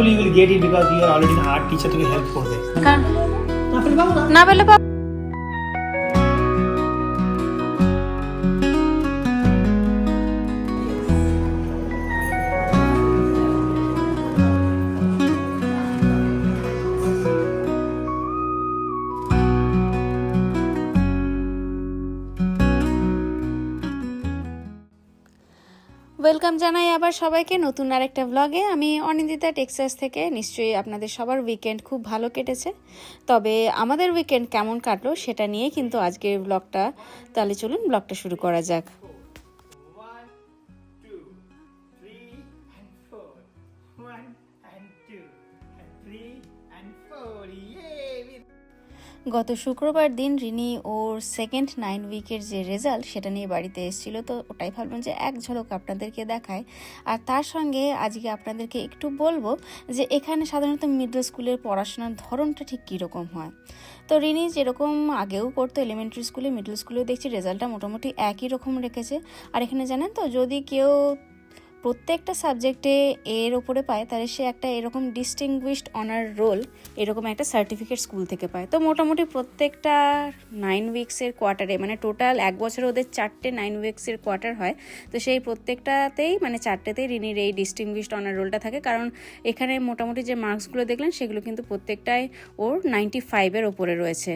hopefully you will get it because you are already an art teacher তোকে help করবে কারণ না পেলে পাবো না ওয়েলকাম জানাই আবার সবাইকে নতুন আরেকটা ব্লগে আমি অনিন্দিতা টেক্সাস থেকে। নিশ্চয়ই আপনাদের সবার উইকেন্ড খুব ভালো কেটেছে। তবে আমাদের উইকেন্ড কেমন কাটলো সেটা নিয়ে কিন্তু আজকের ব্লগটা তাহলে চলুন ব্লগটা শুরু করা যাক। গত শুক্রবার দিন রিনি ওর সেকেন্ড নাইন উইকের যে রেজাল্ট সেটা নিয়ে বাড়িতে এসেছিল। তো ওটাই ভাবলাম যে এক ঝলক আপনাদেরকে দেখায়। আর তার সঙ্গে আজকে আপনাদেরকে একটু বলব যে এখানে সাধারণত মিডল স্কুলের পড়াশোনার ধরনটা ঠিক কীরকম হয়। তো রিনি যেরকম আগেও করতো এলিমেন্টারি স্কুলে মিডল স্কুলেও দেখছি রেজাল্টটা মোটামুটি একই রকম রেখেছে। আর এখানে জানেন তো, যদি কেউ প্রত্যেকটা সাবজেক্টে এর ওপরে পায়, তাহলে সে একটা এরকম ডিস্টিংগুইশড অনার রোল এরকম একটা সার্টিফিকেট স্কুল থেকে পায়। তো মোটামুটি প্রত্যেকটা নাইন উইক্সের কোয়ার্টারে মানে টোটাল এক বছরে ওদের চারটে নাইন উইক্সের কোয়ার্টার হয়, তো সেই প্রত্যেকটাতেই মানে চারটেতেই রিনির এই ডিস্টিংগুইশড অনার রোলটা থাকে। কারণ এখানে মোটামুটি যে মার্কসগুলো দেখলেন, সেগুলো কিন্তু প্রত্যেকটাই ওর নাইনটি ফাইভের ওপরে রয়েছে।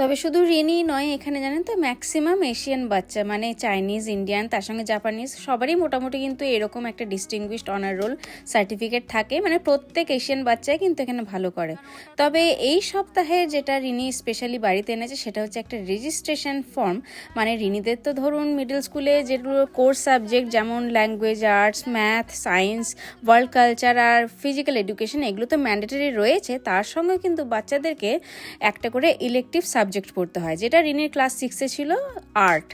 তবে শুধু রিনি নয়, এখানে জানেন তো ম্যাক্সিমাম এশিয়ান বাচ্চা মানে চাইনিজ ইন্ডিয়ান তার সঙ্গে জাপানিজ সবারই মোটামুটি কিন্তু এরকম একটা ডিস্টিংগুইশড অনার রোল সার্টিফিকেট থাকে। মানে প্রত্যেক এশিয়ান বাচ্চাই কিন্তু এখানে ভালো করে। তবে এই সপ্তাহে যেটা রিনি স্পেশালি বাড়িতে এনেছে, সেটা হচ্ছে একটা রেজিস্ট্রেশন ফর্ম মানে রিনিদের তো ধরুন মিডল স্কুলে যেগুলো কোর্স সাবজেক্ট যেমন language arts math science world culture আর ফিজিক্যাল এডুকেশন এগুলো তো ম্যান্ডেটরি রয়েছে। তার সঙ্গে কিন্তু বাচ্চাদেরকে একটা করে ইলেকটিভ সাবজেক্ট পড়তে হয়, যেটা রিনের ক্লাস সিক্সে ছিল আর্ট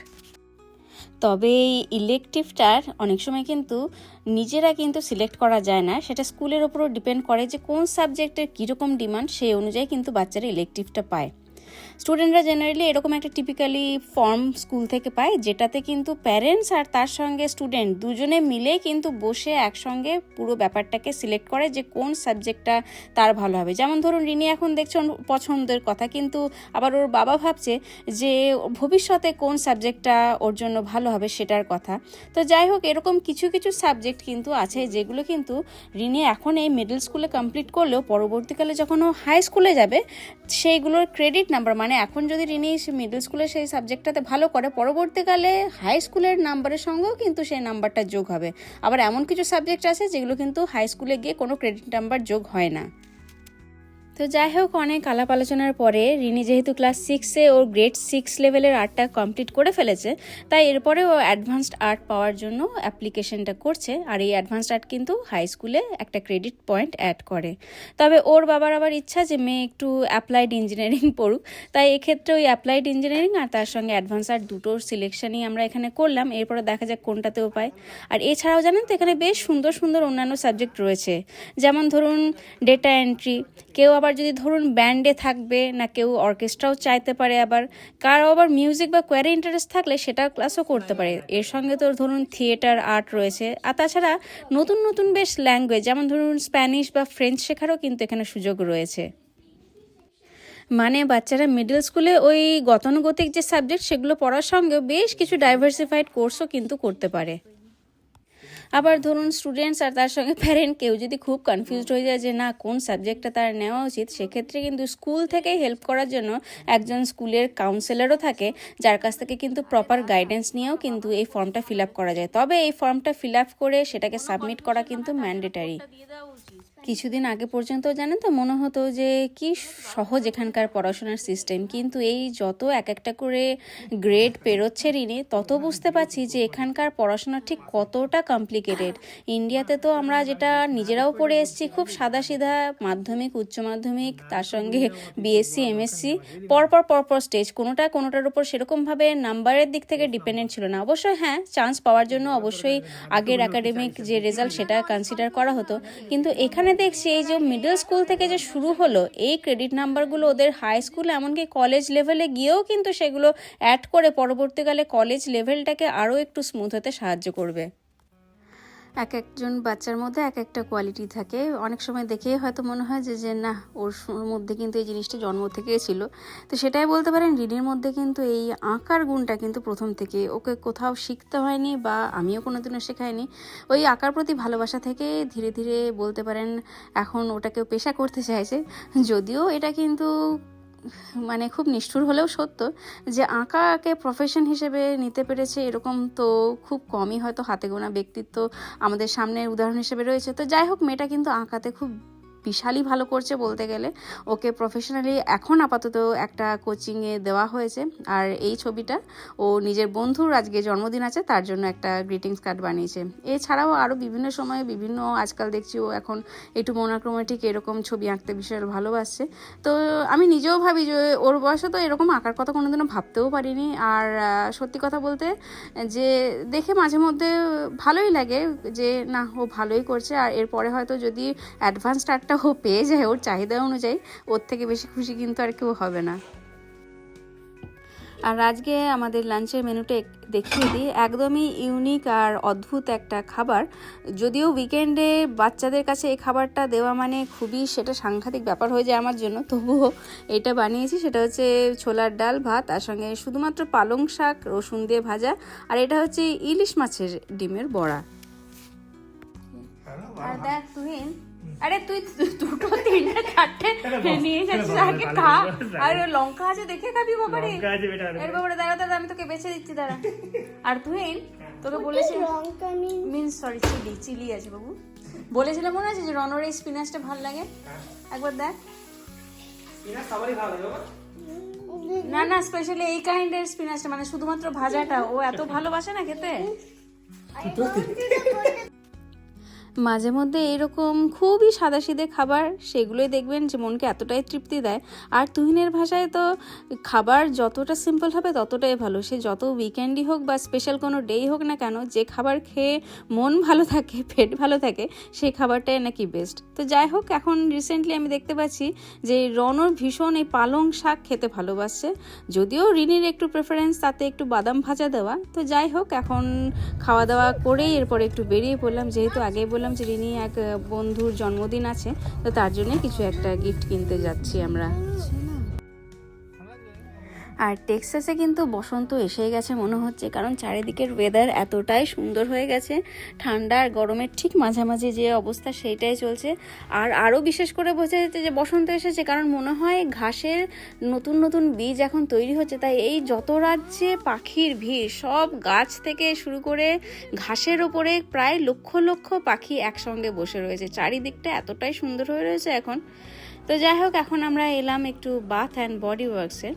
তবে এই ইলেকটিভটার অনেক সময় কিন্তু নিজেরা কিন্তু সিলেক্ট করা যায় না। সেটা স্কুলের ওপরও ডিপেন্ড করে যে কোন সাবজেক্টের কীরকম ডিমান্ড সেই অনুযায়ী কিন্তু বাচ্চারা ইলেকটিভটা পায়। স্টুডেন্টরা জেনারেলি এরকম একটা টিপিক্যালি ফর্ম স্কুল থেকে পায়, যেটাতে কিন্তু প্যারেন্টস আর তার সঙ্গে স্টুডেন্ট দুজনে মিলে কিন্তু বসে একসঙ্গে পুরো ব্যাপারটাকে সিলেক্ট করে যে কোন সাবজেক্টটা তার ভালো হবে। যেমন ধরুন, রিনি এখন দেখছে ওর পছন্দের কথা, কিন্তু আবার ওর বাবা ভাবছে যে ভবিষ্যতে কোন সাবজেক্টটা ওর জন্য ভালো হবে সেটার কথা। তো যাই হোক, এরকম কিছু কিছু সাবজেক্ট কিন্তু আছে, যেগুলো কিন্তু রিনি এখন এই মিডল স্কুলে কমপ্লিট করলেও পরবর্তীকালে যখন ও হাই স্কুলে যাবে, সেইগুলোর ক্রেডিট নাম্বার মানে এখন যদি রিনি মিডল স্কুলে সেই সাবজেক্টটাতে ভালো করে, পরবর্তীকালে হাই স্কুলের নাম্বারের সঙ্গেও কিন্তু সেই নাম্বারটা যোগ হবে। আবার এমন কিছু সাবজেক্ট আছে যেগুলো কিন্তু হাই স্কুলে গিয়ে কোনো ক্রেডিট নাম্বার যোগ হয় না। তো যাই হোক, অনেক আলাপ আলোচনার পরে রিনি যেহেতু ক্লাস সিক্সে ওর গ্রেড সিক্স লেভেলের আর্টটা কমপ্লিট করে ফেলেছে, তাই এরপরে ও অ্যাডভান্সড আর্ট পাওয়ার জন্য অ্যাপ্লিকেশনটা করছে, আর এই অ্যাডভান্সড আর্ট কিন্তু হাই স্কুলে একটা ক্রেডিট পয়েন্ট অ্যাড করে। তবে ওর বাবার আবার ইচ্ছা যে মেয়ে একটু অ্যাপ্লাইড ইঞ্জিনিয়ারিং পড়ুক, তাই এক্ষেত্রে ওই অ্যাপ্লাইড ইঞ্জিনিয়ারিং আর তার সঙ্গে অ্যাডভান্স আর্ট দুটোর সিলেকশনই আমরা এখানে করলাম, এরপরে দেখা যাক কোনটাতেও পাই আর এছাড়াও জানেন তো, এখানে বেশ সুন্দর সুন্দর অন্যান্য সাবজেক্ট রয়েছে, যেমন ধরুন ডেটা এন্ট্রি কেউ আবার যদি ধরুন ব্যান্ডে থাকবে না কেউ অর্কেস্ট্রাও চাইতে পারে আবার, কারও আবার মিউজিক বা কোয়ারি ইন্টারেস্ট থাকলে সেটাও ক্লাসও করতে পারে। এর সঙ্গে তো ধরুন থিয়েটার আর্ট রয়েছে। আর তাছাড়া নতুন নতুন বেশ ল্যাঙ্গুয়েজ যেমন ধরুন স্প্যানিশ বা ফ্রেঞ্চ শেখারও কিন্তু এখানে সুযোগ রয়েছে। মানে বাচ্চারা মিডল স্কুলে ওই গতানুগতিক যে সাবজেক্ট সেগুলো পড়ার সঙ্গেও বেশ কিছু ডাইভার্সিফাইড কোর্সও কিন্তু করতে পারে। আবার ধরুন স্টুডেন্টস আর তার সঙ্গে প্যারেন্ট কেউ যদি খুব কনফিউজড হয়ে যায় যে না, কোন সাবজেক্টটা তার নেওয়া উচিত, সেক্ষেত্রে কিন্তু স্কুল থেকে হেল্প করার জন্য একজন স্কুলের কাউন্সিলরও থাকে, যার কাছ থেকে কিন্তু প্রপার গাইডেন্স নিয়েও কিন্তু এই ফর্মটা ফিল আপ করা যায়। তবে এই ফর্মটা ফিল আপ করে সেটাকে সাবমিট করা কিন্তু ম্যান্ডেটারি কিছুদিন আগে পর্যন্ত জানেন তো, মনে হতো যে কি সহজ এখানকার পড়াশোনার সিস্টেম কিন্তু এই যত এক একটা করে গ্রেড পেরোচ্ছে ঋণে, তত বুঝতে পারছি যে এখানকার পড়াশোনা ঠিক কতটা কমপ্লিকেটেড ইন্ডিয়াতে তো আমরা যেটা নিজেরাও পড়ে এসেছি, খুব সাদাসিধা মাধ্যমিক, উচ্চ মাধ্যমিক, তার সঙ্গে বিএসসি এমএসসি পরপর পরপর স্টেজ কোনোটা কোনোটার উপর সেরকমভাবে নাম্বারের দিক থেকে ডিপেন্ডেন্ট ছিল না। অবশ্যই হ্যাঁ চান্স পাওয়ার জন্য অবশ্যই আগের একাডেমিক যে রেজাল্ট সেটা কনসিডার করা হতো। কিন্তু এখানে দেখছি এই যে মিডল স্কুল থেকে যে শুরু হলো, এই ক্রেডিট নাম্বারগুলো ওদের হাই স্কুল এমনকি কলেজ লেভেলে গিয়েও কিন্তু সেগুলো অ্যাড করে পরবর্তীকালে কলেজ লেভেলটাকে আরও একটু স্মুথ হতে সাহায্য করবে। এক একজন বাচ্চার মধ্যে এক একটা কোয়ালিটি থাকে। অনেক সময় দেখেই হয়তো মনে হয় যে যে না, ওর মধ্যে কিন্তু এই জিনিসটা জন্ম থেকেই ছিল। তো সেটাই বলতে পারেন রিনির মধ্যে কিন্তু এই আঁকার গুণটা কিন্তু প্রথম থেকে। ওকে কোথাও শিখতে হয়নি বা আমিও কোনো দিনও শেখাইনি। ওই আঁকার প্রতি ভালোবাসা থেকে ধীরে ধীরে বলতে পারেন, এখন ওটাকে পেশা করতে চাইছে। যদিও এটা কিন্তু মানে খুব নিষ্ঠুর হলেও সত্য যে আঁকাকে প্রফেশন হিসেবে নিতে পেরেছে এরকম তো খুব কমই হয়তো হাতে গোনা ব্যক্তিত্ব আমাদের সামনে উদাহরণ হিসেবে রয়েছে। তো যাই হোক, মেয়েটা কিন্তু আঁকাতে খুব বিশালই ভালো করছে বলতে গেলে। ওকে প্রফেশনালি এখন আপাতত একটা কোচিংয়ে দেওয়া হয়েছে। আর এই ছবিটা ও নিজের বন্ধুর আজকে জন্মদিন আছে, তার জন্য একটা গ্রিটিংস কার্ড বানিয়েছে। এছাড়াও আরও বিভিন্ন সময়ে বিভিন্ন আজকাল দেখছি ও এখন একটু মোনাক্রোমেটিক এরকম ছবি আঁকতে বিশাল ভালোবাসছে। তো আমি নিজেও ভাবি যে ওর বয়সে তো এরকম আঁকার কথা কোনোদিনও ভাবতেও পারিনি। আর সত্যি কথা বলতে যে দেখে মাঝে মধ্যে ভালোই লাগে যে, না, ও ভালোই করছে। আর এরপরে হয়তো যদি অ্যাডভান্স স্টার্টটা ও পেয়ে যায় ওর চাহিদা অনুযায়ী ওর থেকে বেশি খুশি কিন্তু আর কেউ হবে না। আর আজকে আমাদের লাঞ্চের মেনুটা দেখিয়ে দিই। একদমই ইউনিক আর অদ্ভুত একটা খাবার। যদিও উইকেন্ডে বাচ্চাদের কাছে এই খাবারটা দেওয়া মানে খুবই সেটা সাংঘাতিক ব্যাপার হয়ে যায় আমার জন্য। তবুও এটা বানিয়েছি সেটা হচ্ছে ছোলার ডাল ভাত আর সঙ্গে শুধুমাত্র পালং শাক রসুন দিয়ে ভাজা আর এটা হচ্ছে ইলিশ মাছের ডিমের বড়া। আর দেখ তুই আরে তুই দুটো তিনটে চারটে নিয়ে যাচ্ছিস আগে খা। আর লঙ্কা আছে দেখে খাবি বাবারে। লঙ্কা আছে বেটা এর বাবারে দাঁড়া দাঁড়া আমি তোকে বেছে দিচ্ছি দাঁড়া। আর তুই তোকে বলেছি লঙ্কা mean mean sorry chilli chilli আছে বাবু। বলেছিলাম মনে আছে যে রনর এই স্পিনাচটা ভালো লাগে? একবার দেখ। এরা সবারই ভালো লাগে বাবা। না না স্পেশালি এই কাইন্ডের স্পিনাচটা মানে শুধুমাত্র ভাজাটা ও এত ভালোবাসে না খেতে? মাঝে মধ্যে এরকম খুবই সাদাসিধে খাবার, সেগুলোই দেখবেন যে মনকে এতটাই তৃপ্তি দেয়। আর তুহিনের ভাষায় তো খাবার যতটা সিম্পল হবে ততটাই ভালো। সে যত উইকেন্ডই হোক বা স্পেশাল কোনো ডেই হোক না কেন, যে খাবার খেয়ে মন ভালো থাকে, পেট ভালো থাকে, সেই খাবারটাই নাকি বেস্ট তো যাই হোক, এখন রিসেন্টলি আমি দেখতে পাচ্ছি যে রনর ভীষণ এই পালং শাক খেতে ভালোবাসছে। যদিও রিনির একটু প্রেফারেন্স তাতে একটু বাদাম ভাজা দেওয়া। তো যাই হোক, এখন খাওয়া দাওয়া করেই এরপর একটু বেরিয়ে পড়লাম। যেহেতু আগেই বললাম যে রিনি এক বন্ধুর জন্মদিন আছে, তো তার জন্য কিছু একটা গিফট কিনতে যাচ্ছি আমরা। আর টেক্সাসে কিন্তু বসন্ত এসে গেছে মনে হচ্ছে, কারণ চারিদিকের ওয়েদার এতটাই সুন্দর হয়ে গেছে। ঠান্ডা আর গরমের ঠিক মাঝামাঝি যে অবস্থা সেইটাই চলছে। আর আরও বিশেষ করে বোঝা যাচ্ছে যে বসন্ত এসেছে, কারণ মনে হয় ঘাসের নতুন নতুন বীজ এখন তৈরি হচ্ছে, তাই এই যত রাজ্যে পাখির ভিড়, সব গাছ থেকে শুরু করে ঘাসের ওপরে প্রায় লক্ষ লক্ষ পাখি একসঙ্গে বসে রয়েছে। চারিদিকটা এতটাই সুন্দর হয়ে রয়েছে এখন। তো যাই হোক, এখন আমরা এলাম একটু বাথ অ্যান্ড বডি ওয়ার্কসে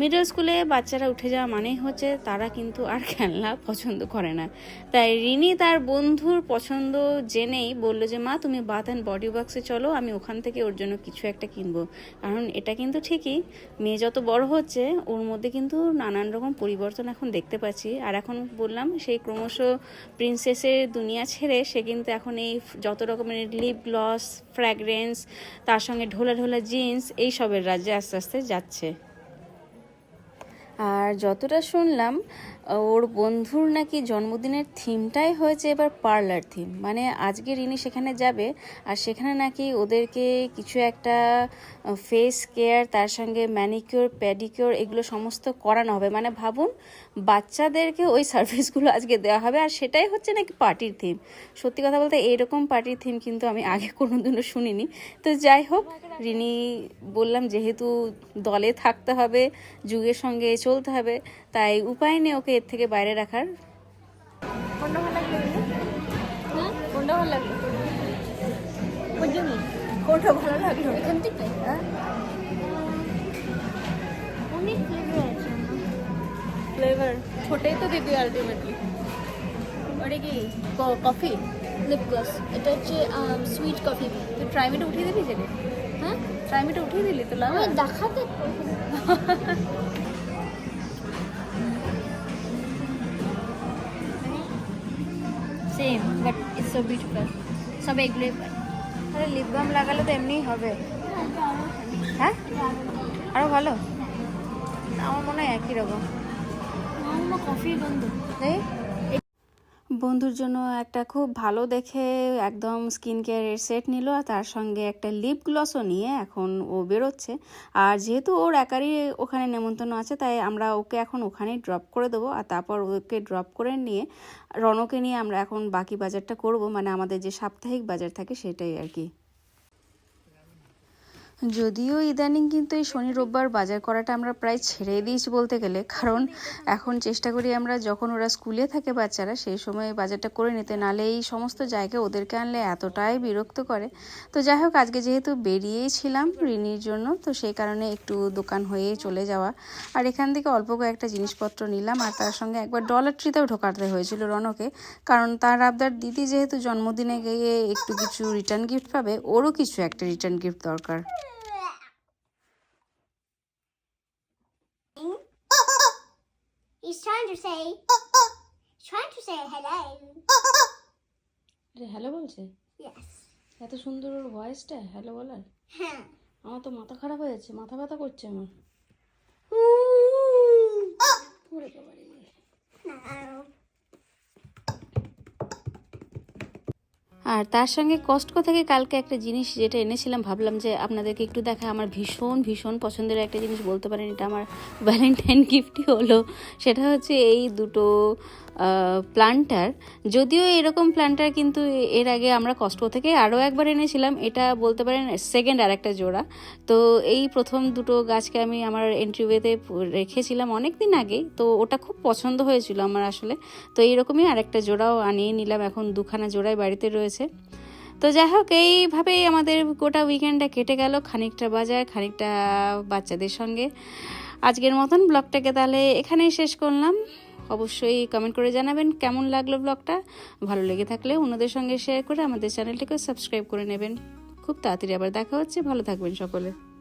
মিডল স্কুলে বাচ্চারা উঠে যাওয়া মানেই হচ্ছে তারা কিন্তু আর খেলনা পছন্দ করে না। তাই রিনি তার বন্ধুর পছন্দ জেনেই বলল যে, মা, তুমি বাথ অ্যান্ড বডি ওয়ার্কসে চলো, আমি ওখান থেকে ওর জন্য কিছু একটা কিনবো। কারণ এটা কিন্তু ঠিকই, মেয়ে যত বড় হচ্ছে, ওর মধ্যে কিন্তু নানান রকম পরিবর্তন এখন দেখতে পাচ্ছি। আর এখন বললাম সেই ক্রমশ প্রিন্সেসের দুনিয়া ছেড়ে, সে কিন্তু এখন এই যত রকমের লিপ গ্লস ফ্র্যাগ্রেন্স তার সঙ্গে ঢোলা ঢোলা জিন্স এই সবের রাজ্যে আস্তে আস্তে যাচ্ছে। আর যতটা শুনলাম ওর বন্ধুর নাকি জন্মদিনের থিমটাই হয়েছে এবার পার্লার থিম মানে আজকে রিনি সেখানে যাবে আর সেখানে নাকি ওদেরকে কিছু একটা ফেস কেয়ার তার সঙ্গে ম্যানিকিওর প্যাডিকিওর এগুলো সমস্ত করানো হবে। মানে ভাবুন, বাচ্চাদেরকে ওই সার্ভিসগুলো আজকে দেওয়া হবে আর সেটাই হচ্ছে নাকি পার্টির থিম সত্যি কথা বলতে এরকম পার্টির থিম কিন্তু আমি আগে কোনোদিনও শুনিনি। তো যাই হোক, রিনি বললাম যেহেতু দলে থাকতে হবে, যুগের সঙ্গে চলতে হবে, তাই উপায় নেই ওকে এর থেকে বাইরে রাখার? কোনটা ভালো লাগল হ্যাঁ? কোনটা ভালো লাগল? কোনটা ভালো লাগল? এখান থেকে? হ্যাঁ? অনেক ফ্লেভার আছে ফ্লেভার ছোটেই তো দিবি আলটিমেটলি ওটা কি কফি এটা হচ্ছে সুইট কফি তুই ট্রাইমিটা উঠিয়ে দিলি হ্যাঁ? ট্রাইমিটা উঠিয়ে দিলি তো লাগা দেখাতে same but it's so beautiful সব এগুলোই পাই তাহলে লিপ বাম লাগালে তো এমনিই হবে। হ্যাঁ? আরও ভালো? আমার মনে হয় একই রকম। কফি গন্ধ এই? বন্ধুর জন্য একটা খুব ভালো দেখে একদম স্কিন কেয়ারের সেট নিল আর তার সঙ্গে একটা লিপ গ্লসও নিয়ে এখন ও বেরোচ্ছে। আর যেহেতু ওর একারই ওখানে নেমন্তন্ন আছে, তাই আমরা ওকে এখন ওখানেই ড্রপ করে দেবো আর তারপর ওকে ড্রপ করে নিয়ে রনকে নিয়ে আমরা এখন বাকি বাজারটা করব। মানে আমাদের যে সাপ্তাহিক বাজার থাকে সেটাই আর কি। যদিও ইদানিং কিন্তু এই শনি রোববার বাজার করাটা আমরা প্রায় ছেড়ে দিয়েছি বলতে গেলে। কারণ এখন চেষ্টা করি আমরা যখন ওরা স্কুলে থাকে বাচ্চারা, সেই সময় বাজারটা করে নিতে। নালে এই সমস্ত জায়গায় ওদেরকে আনলে এতটাই বিরক্ত করে। তো যাই হোক, আজকে যেহেতু বেরিয়েছিলাম রিনির জন্য, তো সেই কারণে একটু দোকান হয়ে চলে যাওয়া। আর এখান থেকে অল্প কয়েকটা জিনিসপত্র নিলাম, আর তার সঙ্গে একবার ডলার ট্রিতেও ঢোকাতে হয়েছিল রনকে। কারণ তার আবদার দিদি যেহেতু জন্মদিনে গিয়ে একটু কিছু রিটার্ন গিফট পাবে, ওরও কিছু একটা রিটার্ন গিফট দরকার। He's trying to say. He's trying to say hello. Hello বলছে Yes. এত সুন্দর ওর ভয়েসটা হ্যালো বলার হ্যাঁ আমার তো মাথা খারাপ হয়ে যাচ্ছে মাথা ব্যথা করছে আমার ওরে বাবারে। no. আর তার সঙ্গে কস্টকো থেকে কালকে একটা জিনিস যেটা এনেছিলাম, ভাবলাম যে আপনাদেরকে একটু দেখা, আমার ভীষণ ভীষণ পছন্দের একটা জিনিস বলতে পারেন, এটা আমার ভ্যালেন্টাইন গিফটই হলো। সেটা হচ্ছে এই দুটো প্লান্টার যদিও এরকম প্লান্টার কিন্তু এর আগে আমরা কস্টকো থেকে আরও একবার এনেছিলাম। এটা বলতে পারেন সেকেন্ড আর একটা জোড়া। তো এই প্রথম দুটো গাছকে আমি আমার এন্ট্রিওয়েতে রেখেছিলাম অনেক দিন আগেই তো ওটা খুব পছন্দ হয়েছিল আমার আসলে। তো এইরকমই আরেকটা জোড়াও আনিয়ে নিলাম। এখন দুখানা জোড়াই বাড়িতে রয়েছে। তো যাই হোক, এইভাবেই আমাদের গোটা উইকেন্ডটা কেটে গেল। খানিকটা বাজার, খানিকটা বাচ্চাদের সঙ্গে। আজকের মতন ব্লগটাকে তাহলে এখানেই শেষ করলাম। অবশ্যই কমেন্ট করে জানাবেন কেমন লাগল ব্লগটা ভালো লেগে থাকলে অন্যদের সঙ্গে শেয়ার করে আমাদের চ্যানেলটিকে সাবস্ক্রাইব করে নেবেন। খুব তাড়াতাড়ি আবার দেখা হচ্ছে, ভালো থাকবেন সকলে।